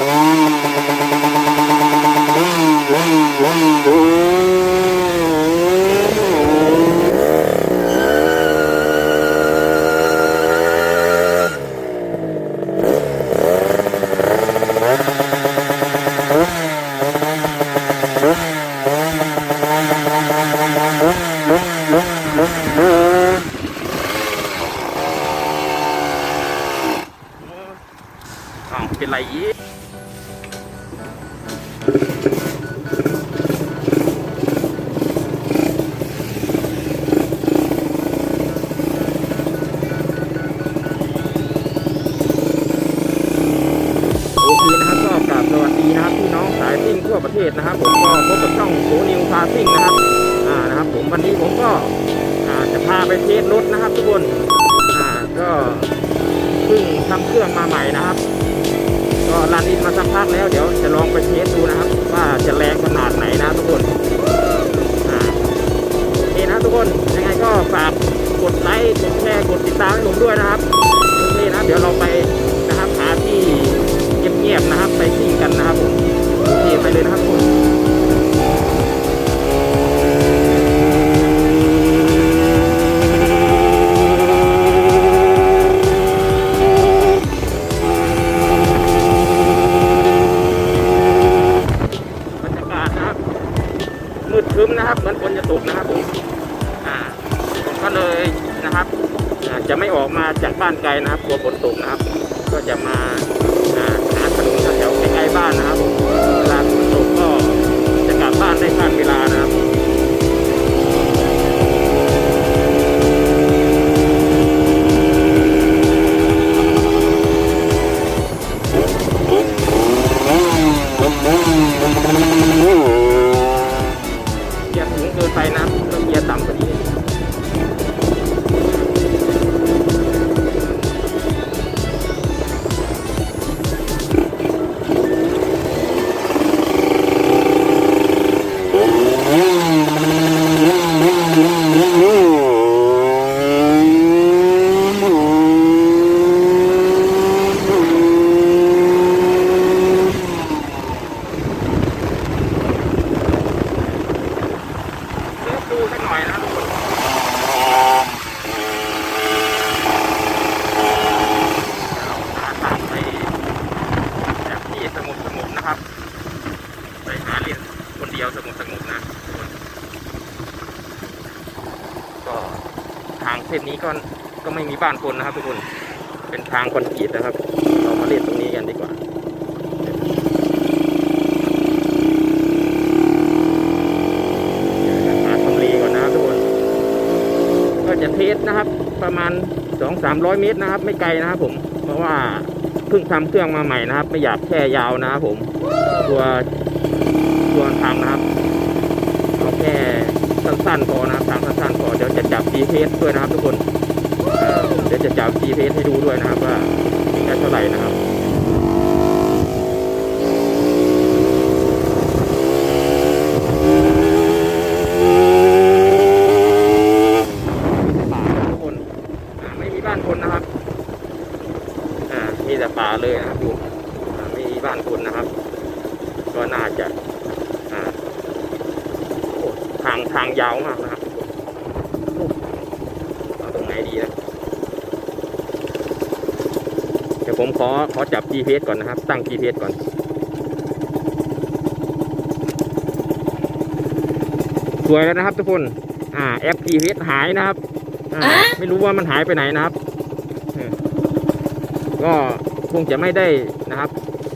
อ้าวเป็นไร ประเทศนะครับผมก็พบกับช่องโคนิวพาซิ่งนะครับอ่านะครับผมวันนี้ผมก็อ่าจะพาไปเทสรถนะครับทุกคนอ่าก็เพิ่งทำเครื่องมาใหม่นะครับ ก็รันอินมาสักพักแล้วเดี๋ยวจะลองไปเทสดูนะครับ ว่าจะแรงขนาดไหนนะทุกคนอ่าโอเคนะทุกคนยังไงก็ฝากกดไลค์กดแชร์กดติดตามให้ผมด้วยนะครับโอเคนะเดี๋ยวเราไปนะครับหาที่เงียบๆนะครับ ไปที่กันนะครับผมโอเคไปเลยนะครับทุกคนาจากานไกลนะครับกลัวฝน ขียวสงบสงบนะทุกคนก็ทางเส้นนี้ก็ก็ไม่มีบ้านคนนะครับทุกคน เป็นทางคอนกรีตนะครับ เรามาเล่นตรงนี้กันดีกว่าหาทำเลก่อนนะทุกคนก็จะเทสนะครับ ประมาณสองสามร้อยเมตรนะครับ ไม่ไกลนะครับผม เพราะว่า เพิ่งทำเครื่องมาใหม่นะครับ ไม่อยากแช่ยาวนะครับผมตัวตัวทางนะครับเอาแค่สั้นๆพอนะครับทางสั้นๆพอเดี๋ยวจะจับ GPS ด้วยนะครับ ทุกคนเอ่อเดี๋ยวจะจับ GPS ให้ดูด้วยนะครับ ว่าวิ่งได้เท่าไหร่นะครับ ป่าทุกคนอ่าไม่มีบ้านคนนะครับ อ่า มีแต่ป่าเลยนะครับดู อ่าไม่มีบ้านคนนะครับ ก็น่าจะอ่าโอ้ทางทางยาวมากนะครับโอ้เอาตรงไหนดีนะเดี๋ยวผมขอขอจับ GPS ก่อนนะครับ ตั้ง GPS ก่อนสวยแล้วนะครับทุกคนอ่าแอป GPS หายนะครับอ่าไม่รู้ว่ามันหายไปไหนนะครับเออก็คงจะไม่ได้นะครับ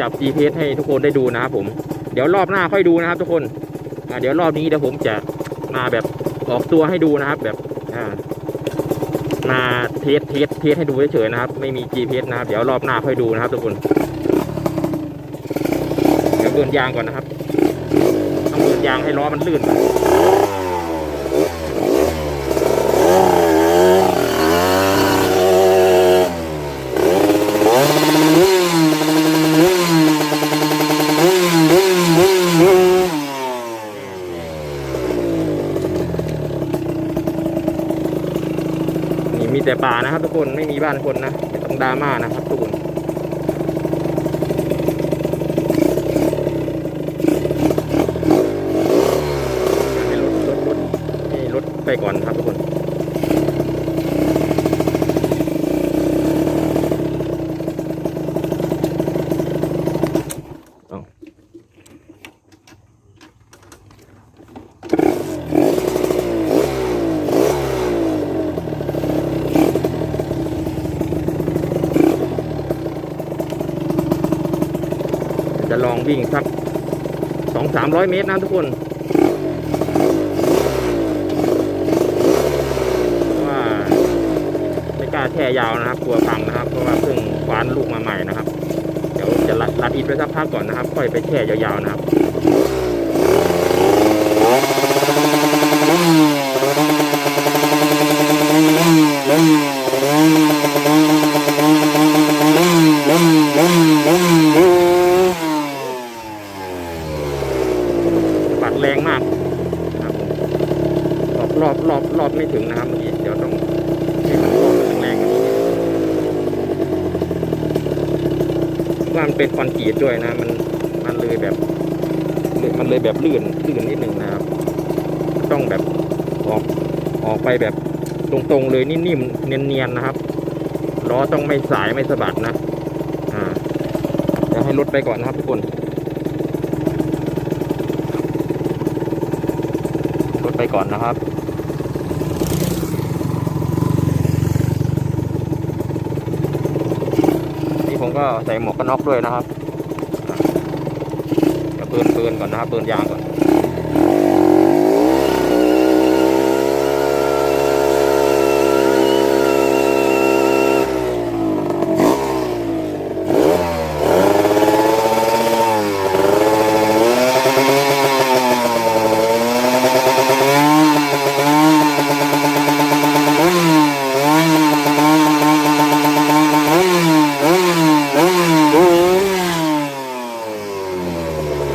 จับ GPS ให้ทุกคนได้ดูนะครับผม เดี๋ยวรอบหน้าค่อยดูนะครับ ทุกคนเดี๋ยวรอบนี้เดี๋ยวผมจะมาแบบออกตัวให้ดูนะครับ แบบมาเทสเทสเทสให้ดูเฉยๆนะครับ ไม่มี GPS นะครับ เดี๋ยวรอบหน้าค่อยดูนะครับ ทุกคน เดี๋ยวเบิร์นยางก่อนนะครับ ต้องเบิร์นยางให้ล้อมันลื่นก่อน นะครับทุกคนไม่มีบ้านคนนะต้องดราม่านะครับทุกคนให้รถรถรถให้รถไปก่อน วิ่งสักสองสามร้อยเมตรนะทุกคนว่าไม่กล้าแช่ยาวนะครับกลัวพังนะครับ เพราะว่าเพิ่งคว้านลูกมาใหม่นะครับ เดี๋ยวจะรัดรัดอิดไปสักพักก่อนนะครับ ค่อยไปแช่ยาวๆนะครับ ปัดแรงมากนะครับผม รอบรอบรอบไม่ถึงนะครับเมื่อกี้เดี๋ยวต้องให้มันรอบมันแรงๆกว่านี้ว่ามันเป็นคอนกรีตด้วยนะ มันมันเลยแบบมันเลยแบบลื่นลื่นนิดหนึ่งนะครับ ต้องแบบออกออกไปแบบตรงๆเลยนิ่มๆเนียนๆนะครับล้อต้องไม่สายไม่สะบัดนะอ่าเดี๋ยวให้รถไปก่อนนะครับทุกคนรถไปก่อนนะครับ นี่ผม ก็ใส่หมวกกันน็อกด้วยนะครับอะเดี๋ยวปินปืนก่อนนะครับเปินยางก่อน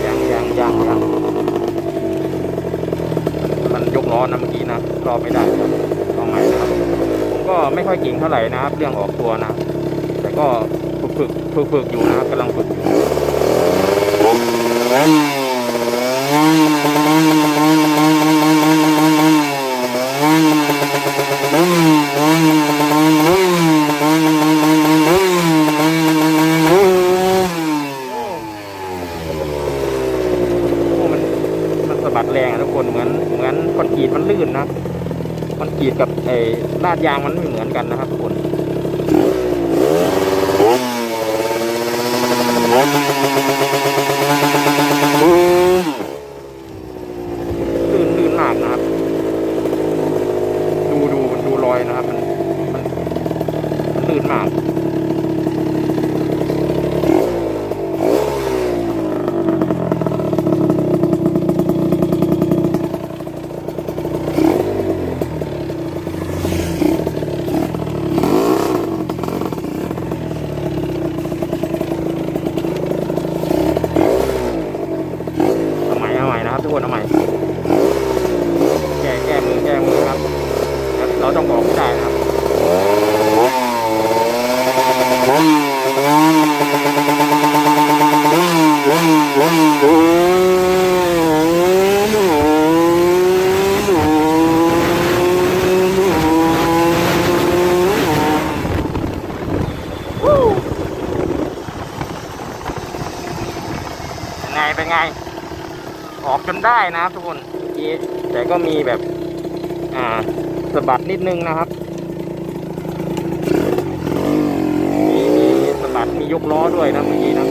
ยังยังยังยังมันยกล้อนะเมื่อกี้นะรอไม่ได้ครับต้องใหม่นะครับผมก็ไม่ค่อยเก่งเท่าไหร่นะครับ เรื่องออกตัวนะ แต่ก็ฝึก ฝึกฝึกอยู่นะกำลังฝึกอยู่โอ้มันสะบัดแรงอะทุกคนเหมือนเหมือนคอนกรีตมันลื่นนะคอนกรีตกับไอ้ลาดยางมันไม่เหมือนกัน นะครับทุกคน ลื่นลื่นมากนะครับ ดูดูมันดูรอยนะครับ มันมันมันลื่นมาก เอาใหม่เอาใหม่นะครับทุกคนเอาใหม่ แก้แก้มือแก้มือครับเดี๋ยวเราต้องบอกให้ได้นะครับ เป็นไงไง ออกจนได้นะทุกคนเมื่อกี้แต่ก็มีแบบ อ่าสะบัดนิดนึงนะครับ มีมีสะบัดมียกล้อด้วยนะเมื่อกี้นะ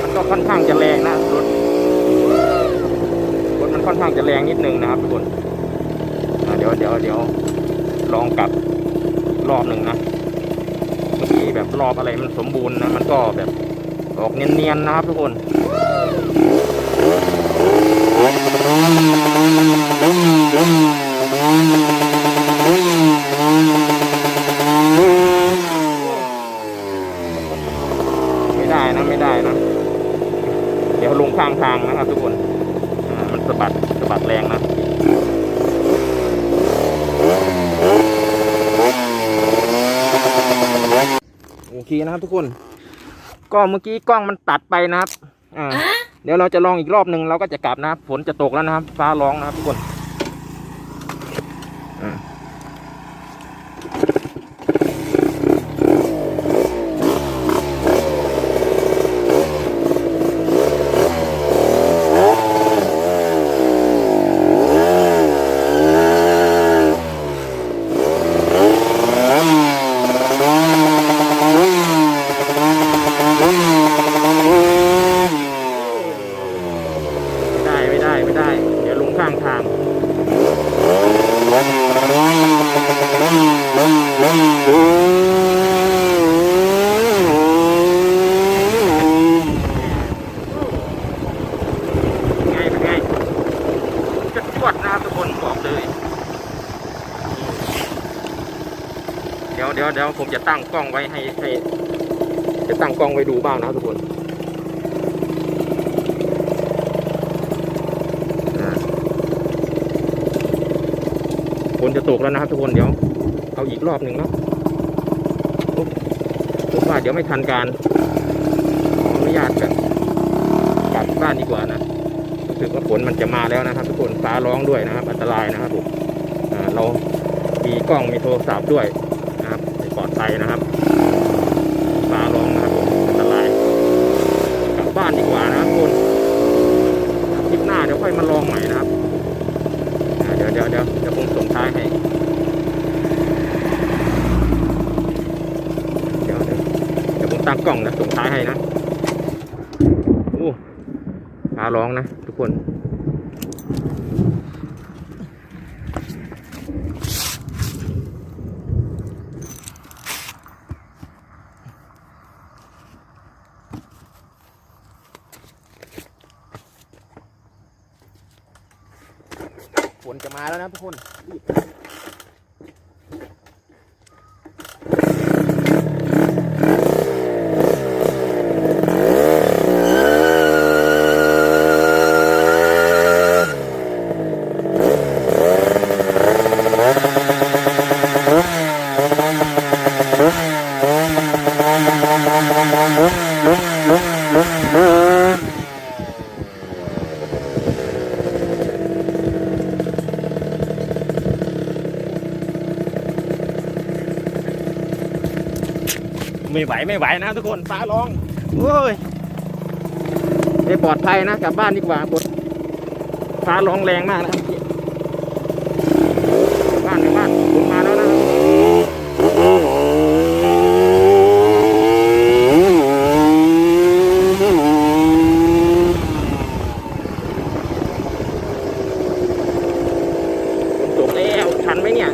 มันก็ค่อนข้างจะแรงนะรถรถมันค่อนข้างจะแรงนิดนึงนะครับทุกคนเดี๋ยวเดี๋ยวเดี๋ยวลองกลับรอบหนึ่งนะเมื่อกี้แบบรอบอะไรมันสมบูรณ์นะ มันก็แบบ ออกเนียนๆนะครับทุกคนไม่ได้นะไม่ได้นะเดี๋ยวลงข้างทางนะครับทุกคนมันสะบัดสะบัดแรงนะโอเคนะครับทุกคน ก็เมื่อกี้กล้องมันตัดไปนะครับ อ่า เดี๋ยวเราจะลองอีกรอบหนึ่งเราก็จะกลับนะครับ ฝนจะตกแล้วนะครับ ฟ้าร้องนะครับทุกคน ได้ไม่ได้ไม่ได้ เดี๋ยวลงข้างทาง ไงเป็นไงจะจวดนะครับทุกคนบอกเลย เดี๋ยวผมจะตั้งกล้องไว้ให้ให้ จะตั้งกล้องไว้ดูบ้างนะทุกคนฝนจะตกแล้วนะครับทุกคนเดี๋ยวเอาอีกรอบหนึ่งเนาะอุ๊บผมว่าเดี๋ยวไม่ทันการขออนุญาตแบบกลับบ้านดีกว่านะรู้สึกว่าฝนมันจะมาแล้วนะครับ ทุกคนฟ้าร้องด้วยนะครับ อันตรายนะครับผมเรามีกล้องมีโทรศัพท์ด้วย ปลอดภัยนะครับฟ้าร้องนะครับอันตรายกลับบ้านดีกว่านะครับทุกคนคลิปหน้าเดี๋ยวค่อยมาลองใหม่นะครับเดี๋ยวเดี๋ยวเดี๋ยวเดี๋ยวผมส่งท้ายให้เดี๋ยวเดี๋ยวเดี๋ยวผมกล้องนะส่งท้ายให้นะโอ้ฟ้าร้องนะทุกคน ฝนจะ มาแล้วนะทุกคนรีบ ไม่ไหวไม่ไหวนะทุกคนฟ้าร้องโอ้ยไม่ปลอดภัยนะกลับบ้านดีกว่าฝนฟ้าร้องแรงมากนะครับเมื่อกี้บ้านกลับบ้านฝนมาแล้วนะครับตกแล้วทันไหมเนี่ย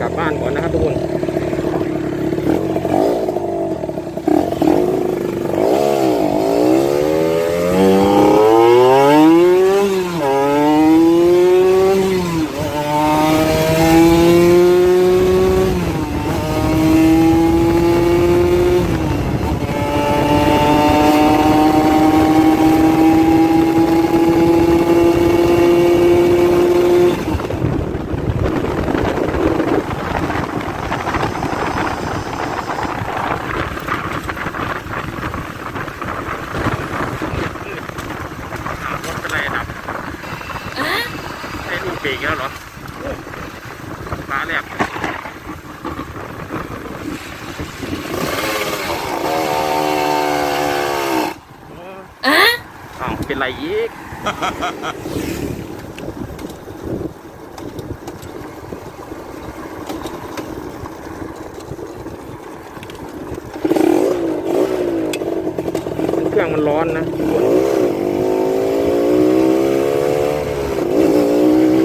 กลับบ้านก่อนนะครับทุกคน อ้าวรถเป็นไรดับใช้ลูกเบรกแล้วเหรอฟ้าแลบอ้าวเป็นไรอีกเครื่องมันร้อนนะทุกคน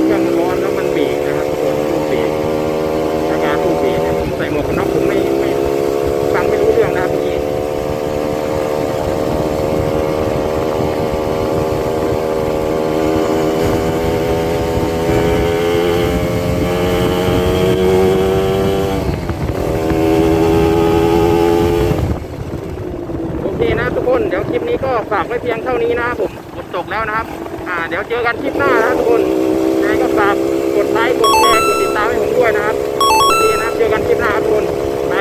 เครื่องมันร้อนแล้วมันเบรกนะครับทุกคนลูกเบรกอาการลูกเบรกเนี่ยผมใส่หมวกกันน็อกผมไม่ไม่ฟังไม่รู้เรื่องนะครับเมื่อกี้โอเคนะทุกคนเดี๋ยวคลิปนี้ก็ฝ นี่นี้นะครับผมฝนตกแล้วนะครับ อ่า เดี๋ยวเจอกันคลิปหน้านะครับทุกคนยังไงก็ฝากกดไลค์กดแชร์กดติดตามให้ผมด้วยนะครับโอเคนะครับเจอกันคลิปหน้าครับทุกคนไป